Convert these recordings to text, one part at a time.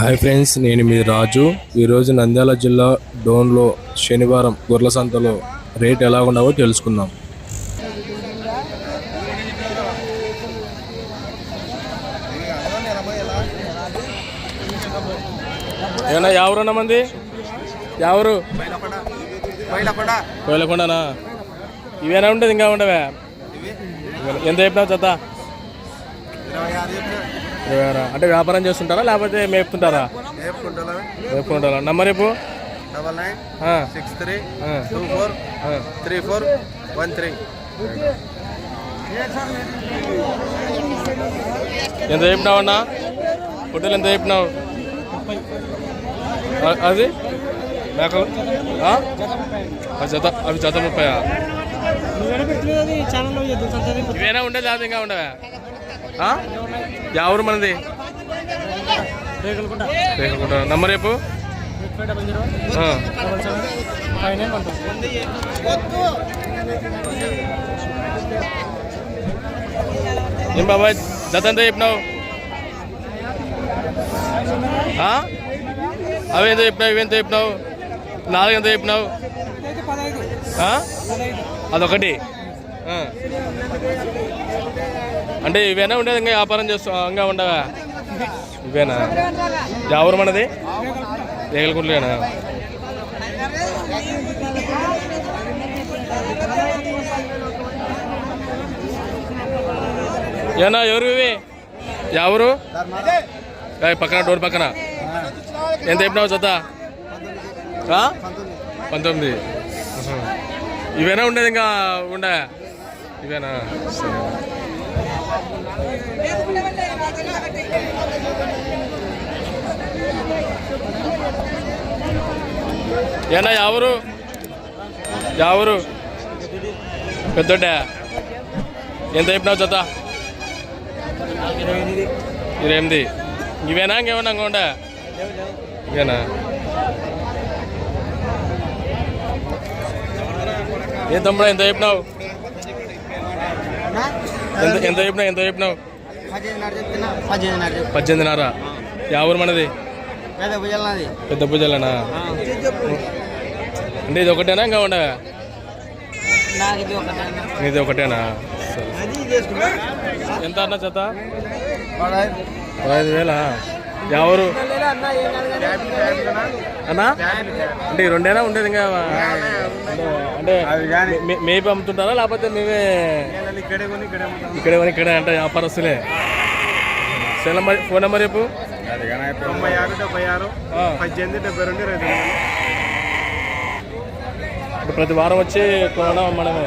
Hi friends నేను మీ రాజు. ఈరోజు నంద్యాల జిల్లా డోన్లో శనివారం గొర్రెల సంతలో రేట్ ఎలా ఉండవో తెలుసుకుందాం. ఏమన్నా ఎవరన్నా మంది? ఎవరు కోయలకొండనా ఇవేనా ఉండదు ఇంకా ఉండవే? ఎంత చెప్పినావు చెత్త అంటే వ్యాపారం చేస్తుంటారా? లేకపోతే మేపుతుంటారా? మేపుకుంటారా? నంబర్ రేపు double nine six three two four three four one three. ఎంత చెప్పినావు అన్నా? పొట్టెలు ఎంత చెప్పినావు? అది? మేకలు జత అవి జత ముప్పై ఇవేనా ఉండేది? ఇంకా ఉండవా? ఆ? ఎవరు మనది? నంబర్ రేపు ఏం బాబాయ్ జత ఎంత చెప్పినావు? ఆ? అవి ఎంత చెప్పినావు? ఇవి ఎంత చెప్పినావు? నాలుగు ఎంత చెప్పినావు? అదొకటి. అంటే ఇవేనా ఉండేది? ఇంకా వ్యాపారం చేస్తూ ఇంకా ఉండవా? ఇవేనా? ఎవరు మనది? రేగలకుంట్లేనా ఏనా ఎవరు ఇవి? ఎవరు పక్కన డోర్ పక్కన. ఎంత చెప్పినావు జత? పంతొమ్మిది. ఇవేనా ఉండేది? ఇంకా ఉండే ఇవేనా? సరే. ఏనా ఎవరు ఎవరు పెద్దోడ్డ ఎంత చెప్పినావు జత ఇరవై ఎనిమిది ఇవేనా ఇంకేమన్నా ఇంకోండా ఇవేనా ఏ తమ్ముడా ఎంత చెప్పినావు ఎంత ఎంత చెప్పినా ఎంత చెప్పినావు? పద్దెనిమిదిన్నర చెప్తున్నా పద్దెనిమిదిన్నర మనది? పెద్ద భుజాలన్నది అంటే ఇది ఒకటేనా ఇంకా ఉండగా ఇది ఒకటేనా? ఎంత అన్న చేత పదహైదు వేలా? ఎవరు? అన్నా? అంటే ఈ రెండేనా ఉండేది ఇంకా అంటే మే- మేపి అమ్ముతుంటారా? లేకపోతే మేమే ఇక్కడే కొని ఇక్కడే అంటే వ్యాపారస్తులే? సెల్ నెంబర్ ఫోన్ నెంబర్ చెప్పు. తొంభై ఆరు డెబ్బై ఆరు. పద్దెనిమిది డెబ్బై రెండు ఇరవై ప్రతి వారం వచ్చి కొనడం మనమే.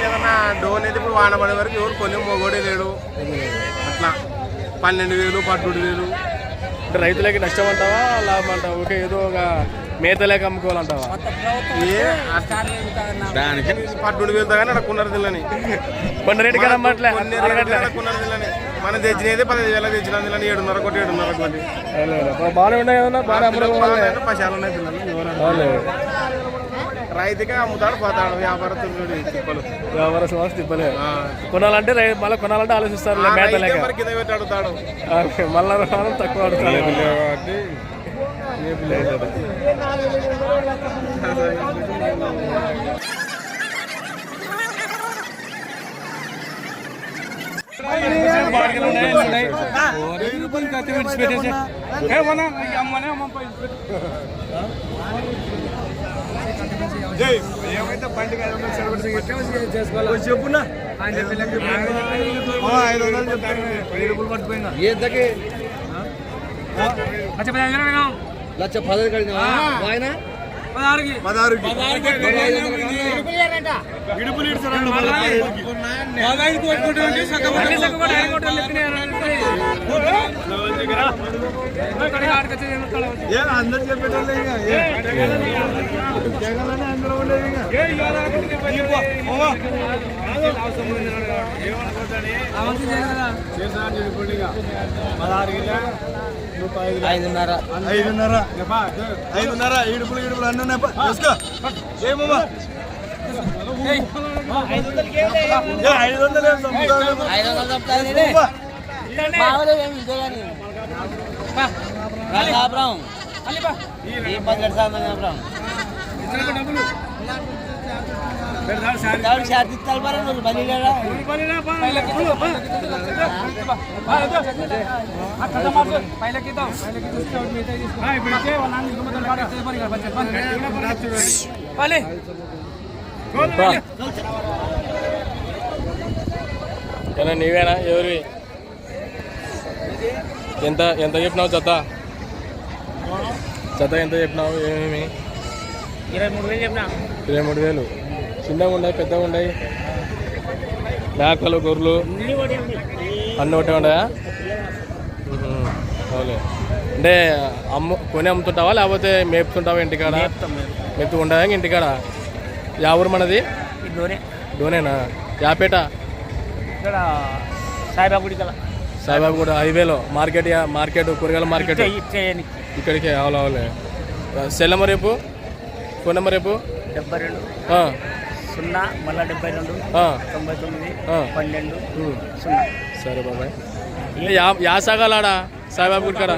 ఏదన్నా డోన్ అయితే ఇప్పుడు వాన పడే వరకు ఎవరు కొన్ని మొగోడే లేడు. అట్లా. పన్నెండు వేలు పన్నెండు వేలు. అంటే రైతులకి నష్టం అంటావా లాభం అంటావా ఓకే ఏదో ఒక మేత లేక అమ్ముకోవాలంటావా? ఏ దానికి పన్నెండు వేలు కానీ అడగకున్నారు దిల్లని కొన్ని రేటు కదా అమ్మట్లే మన తెచ్చినది పదిహేను వేల తెచ్చిన దిల్లని ఏడున్నర కొట్టి ఏడున్నర కొట్టి లేదు. బాగానే ఉన్నాయి కదన్నా బాగానే అమ్ముకోవాలి పశాలు ఉన్నాయి. రైతుగా అమ్ముతాడు పోతాడు. వ్యాపారస్తులు తిప్పలు. వ్యాపార సమస్య తిప్పలే. కొనాలంటే రై- మళ్ళీ కొనాలంటే ఆలోచిస్తారు ఆ మేత లేక. మరి కింద పెట్టి అడుగుతాడు. ఆ, మళ్ళా రావడం తక్కువ ఆడుతారు చెప్పున్నా. ఐదు వందలు చెప్తాను లక్ష పదవి కడిగిన ఆయన పదహారుకి. ఇడుపులు ఇడుస్తారండి ఏ అందరు చెప్పేటోళ్ళే ఇంకా. ఏ. జగన్ అందరూ ఇంకా ఐదున్నర. ఐదున్నర. ఐదున్నర. ఇడుపులు ఇడుపులు అన్నీ ఏమమ్మా ఐదు వందలు? ఐదు ఈ పదిహేడు సార్ రంగాపురం నీవేనా ఎవరివి ఎంత ఎంత చెప్పినావు జత జత ఎంత చెప్పినావు ఏమేమి ఇరవై మూడు వేలు చెప్పిన? ఇరవై మూడు వేలు. చిన్నగా ఉన్నాయి పెద్దగా ఉన్నాయి మేకలు గొర్రెలు అన్నీ ఒకటే ఉన్నాయా. అవులే అంటే అమ్ము కొని అమ్ముతుంటావా లేకపోతే మేపుతుంటావా ఇంటికాడ? మేపుతూ ఉండదా ఇంటికాడ? యా ఊరు మనది? డోనేనా యాపేట ఇక్కడ సాయిబాబా కల. సాయిబాబు కూడా హైవేలో. మార్కెట్ మార్కెట్ కూరగాయల మార్కెట్? ఇక్కడికి అవులే సెల్ నెంబర్ రేపు? ఫోన్ నెంబర్ రేపు డెబ్బై రెండు సున్నా మళ్ళా డెబ్బై రెండు తొంభై తొమ్మిది. పన్నెండు. సున్నా. సరే బాబాయ్. ఏ యా యా సాగాలాడా? సాయిబాబు గుడి కాడ?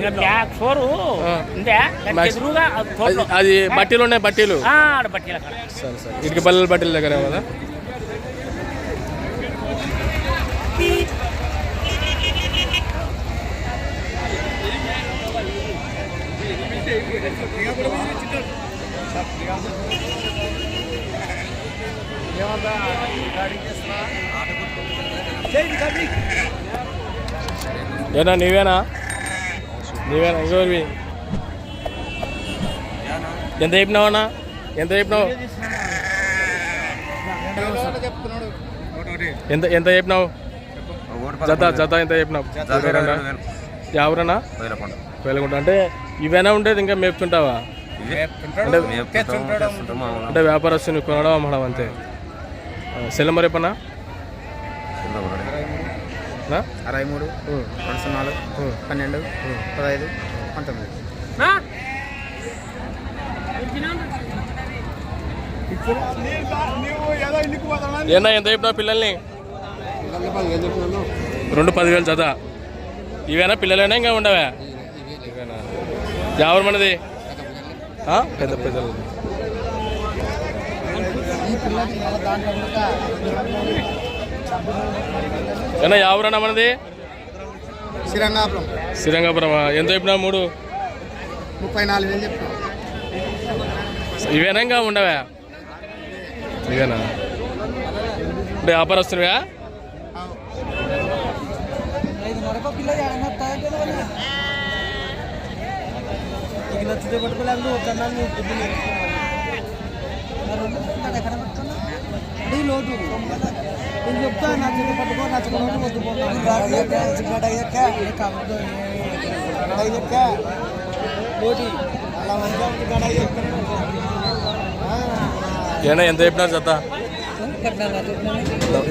అది- బట్టీలు ఉన్నాయి బట్టీలు. సరే సరే. ఇటుక పల్లెల బట్టీల దగ్గర కదా ఏనా నీవేనా? నీవేనా? ఇంకోరివి ఎంత చెప్పినావన్నా ఎంత చెప్పినావు? ఎంత ఎంత చెప్పినావు? జత జత ఎంత చెప్పినావు? ఎవరన్నా వెళ్ళకుండా అంటే ఇవేనా ఉండేది ఇంకా మేపుతుంటావా? అంటే అంటే వ్యాపారస్తుని కొనడం అమ్మడం అంతే. సెల్ నెంబర్ చెప్పనా నా? అరవై మూడు రెండు సున్నాలు ఉం, పన్నెండు. పదహైదు పంతొమ్మిది. ఏనా ఎంత చెప్పినావు పిల్లల్ని? రెండు పదివేలు జత. ఇవేనా పిల్లలైనా ఇంకా ఉండవా? ఎవరు మనది? ఆ? పెద్ద పెద్దలు. ఏనా ఎవరన్నా మనది శ్రీరంగాపురం శ్రీరంగపురం. ఎంత చెప్పినా మూడు ముప్పై నాలుగు వేలు చెప్తాం ఇవేనా ఇంకా ఉండవా ఇవేనా అంటే వ్యాపారస్తునివా నచ్చితే పట్టుకోలేదు ఏనా ఎంత చెప్పినారు జత?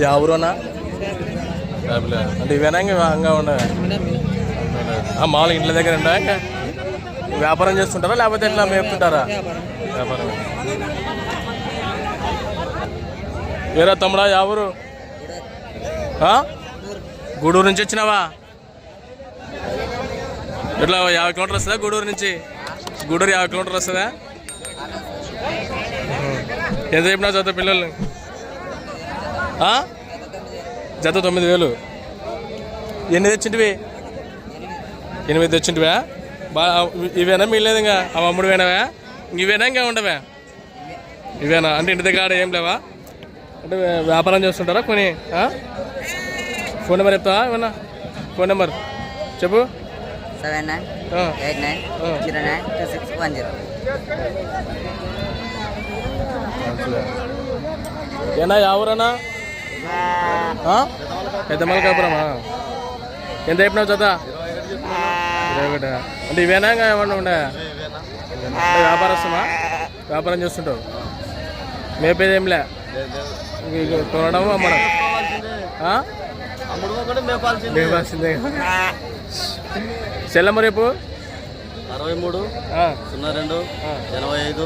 యా అంటే ఇవేనా ఇంకా? ఉండవా. ఆ, ఇంట్లో దగ్గర ఉండవా ఇంకా? వ్యాపారం చేస్తుంటారా లేకపోతే ఎట్లా మేపుతుంటారా? వ్యాపారం. ఏరా తమ్ముడా యా ఊరు? గూడూరు నుంచి వచ్చినావా? ఎట్లా యాభై కిలోమీటర్ వస్తుందా గూడూరు నుంచి? గూడూరు యాభై కిలోమీటర్ వస్తుందా? ఎంత చెప్పినా చదువు పిల్లల్ని. జత తొమ్మిది వేలు. ఎన్ని తెచ్చింటివి? ఎనిమిది తెచ్చింటివా? బా ఇవేనా? మిగిలేదు ఇంకా? అవి అమ్ముడు వేనవా ఇవేనా ఇంకా ఉండవా? ఇవేనా? అంటే ఇంటి దగ్గర ఏం లేవా? అంటే వ్యాపారం చేస్తుంటారా కొని? ఫోన్ నెంబర్ చెప్తావా ఏమన్నా? ఫోన్ నెంబర్ చెప్పు. Seven nine eight nine. Zero nine two six one zero ఏనా ఎవరన్నా పెద్ద మలకాపురమా? ఎంత చెప్పినావు చదా ఇరవై ఒకటా? అంటే ఇవేనా ఇంకా ఏమన్నా ఉండే? వ్యాపారస్తుమా? వ్యాపారం చేస్తుంటావు. మేపేది ఏంలే కొనడం అమ్మడం? మేపాల్సిందే చెల్లమ్మ రేపు? అరవై మూడు సున్నా రెండు ఎనభై ఐదు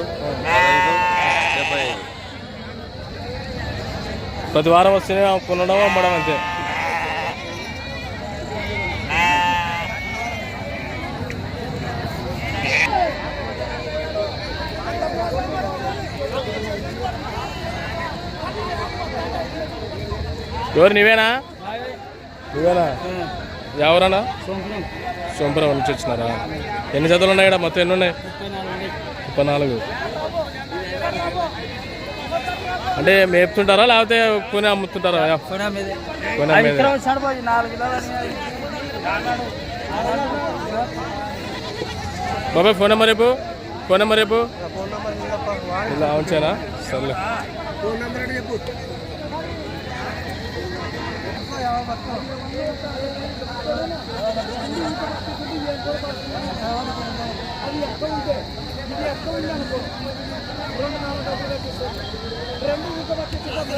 డెబ్బై ఐదు. ప్రతి వారం వస్తే కొనడం అమ్మడం అంతే. ఎవరు నువ్వేనా నువ్వేనా ఎవరన్నా? సోంపురం. నుంచి వచ్చినారా? ఎన్ని జతలు ఉన్నాయి? మొత్తం ఎన్ని ఉన్నాయి? ముప్పై నాలుగు. అంటే మేపుతుంటారా? లేకపోతే కొని అమ్ముతుంటారా? బాబాయ్ ఫోన్ నెంబర్ రేపు ఫోన్ నెంబర్ రేపు ఇలా ఉంచానా సర్లే. అది ఎక్కువ ఉంటే ఇది ఎక్కువ ఉంది అనుకో రెండు నాలుగు డబ్బులు కట్టిస్తాను రెండు ఇంత పట్టించుకోవాలి